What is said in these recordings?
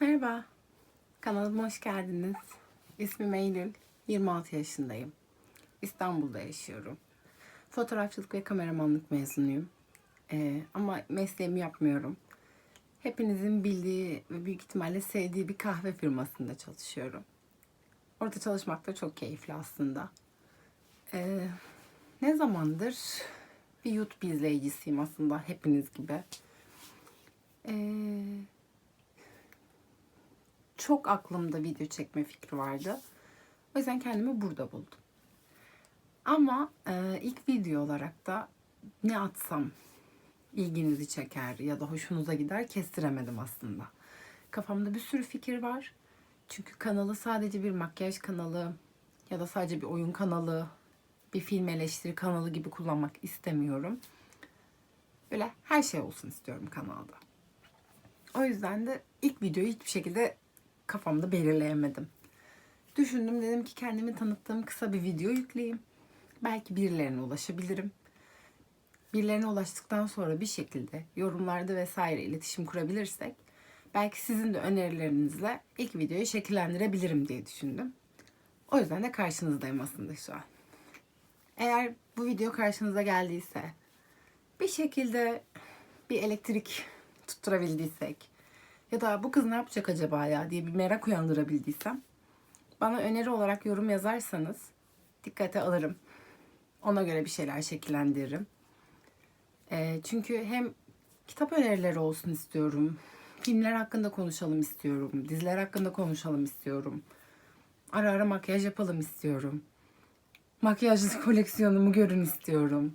Merhaba, kanalıma hoş geldiniz. İsmim Eylül, 26 yaşındayım. İstanbul'da yaşıyorum. Fotoğrafçılık ve kameramanlık mezunuyum. Ee, ama mesleğimi yapmıyorum. Hepinizin bildiği ve büyük ihtimalle sevdiği bir kahve firmasında çalışıyorum. Orada çalışmak da çok keyifli aslında. Ee, ne zamandır bir YouTube izleyicisiyim aslında hepiniz gibi. Ee, çok aklımda video çekme fikri vardı. O yüzden kendimi burada buldum. Ama e, ilk video olarak da ne atsam ilginizi çeker ya da hoşunuza gider kestiremedim aslında. Kafamda bir sürü fikir var. Çünkü kanalı sadece bir makyaj kanalı ya da sadece bir oyun kanalı, bir film eleştiri kanalı gibi kullanmak istemiyorum. Böyle her şey olsun istiyorum kanalda. O yüzden de ilk videoyu hiçbir şekilde kafamda belirleyemedim. Düşündüm dedim ki kendimi tanıttığım kısa bir video yükleyeyim. Belki birilerine ulaşabilirim. Birilerine ulaştıktan sonra bir şekilde yorumlarda vesaire iletişim kurabilirsek belki sizin de önerilerinizle ilk videoyu şekillendirebilirim diye düşündüm. O yüzden de karşınızdayım aslında şu an. Eğer bu video karşınıza geldiyse bir şekilde bir elektrik tutturabildiysek ya da bu kız ne yapacak acaba ya diye bir merak uyandırabildiysem bana öneri olarak yorum yazarsanız dikkate alırım. Ona göre bir şeyler şekillendiririm. Ee, çünkü hem kitap önerileri olsun istiyorum. Filmler hakkında konuşalım istiyorum. Diziler hakkında konuşalım istiyorum. Ara ara makyaj yapalım istiyorum. Makyajlı koleksiyonumu görün istiyorum.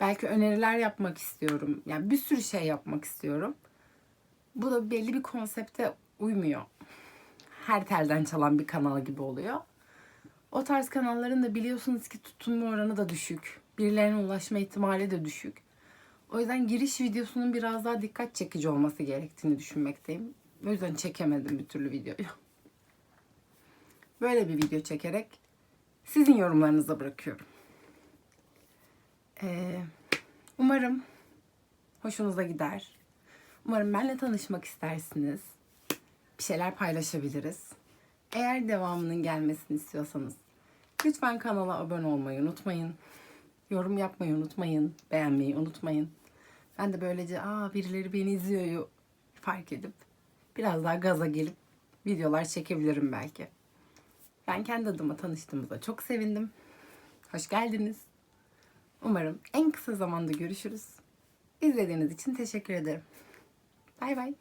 Belki öneriler yapmak istiyorum. Yani bir sürü şey yapmak istiyorum. Bu da belli bir konsepte uymuyor. Her telden çalan bir kanal gibi oluyor. O tarz kanalların da biliyorsunuz ki tutunma oranı da düşük. Birilerine ulaşma ihtimali de düşük. O yüzden giriş videosunun biraz daha dikkat çekici olması gerektiğini düşünmekteyim. O yüzden çekemedim bir türlü videoyu. Böyle bir video çekerek sizin yorumlarınıza bırakıyorum. Ee, umarım hoşunuza gider. Umarım benimle tanışmak istersiniz. Bir şeyler paylaşabiliriz. Eğer devamının gelmesini istiyorsanız lütfen kanala abone olmayı unutmayın. Yorum yapmayı unutmayın. Beğenmeyi unutmayın. Ben de böylece aa birileri beni izliyor fark edip biraz daha gaza gelip videolar çekebilirim belki. Ben kendi adıma tanıştığımıza çok sevindim. Hoş geldiniz. Umarım en kısa zamanda görüşürüz. İzlediğiniz için teşekkür ederim. Bay bay.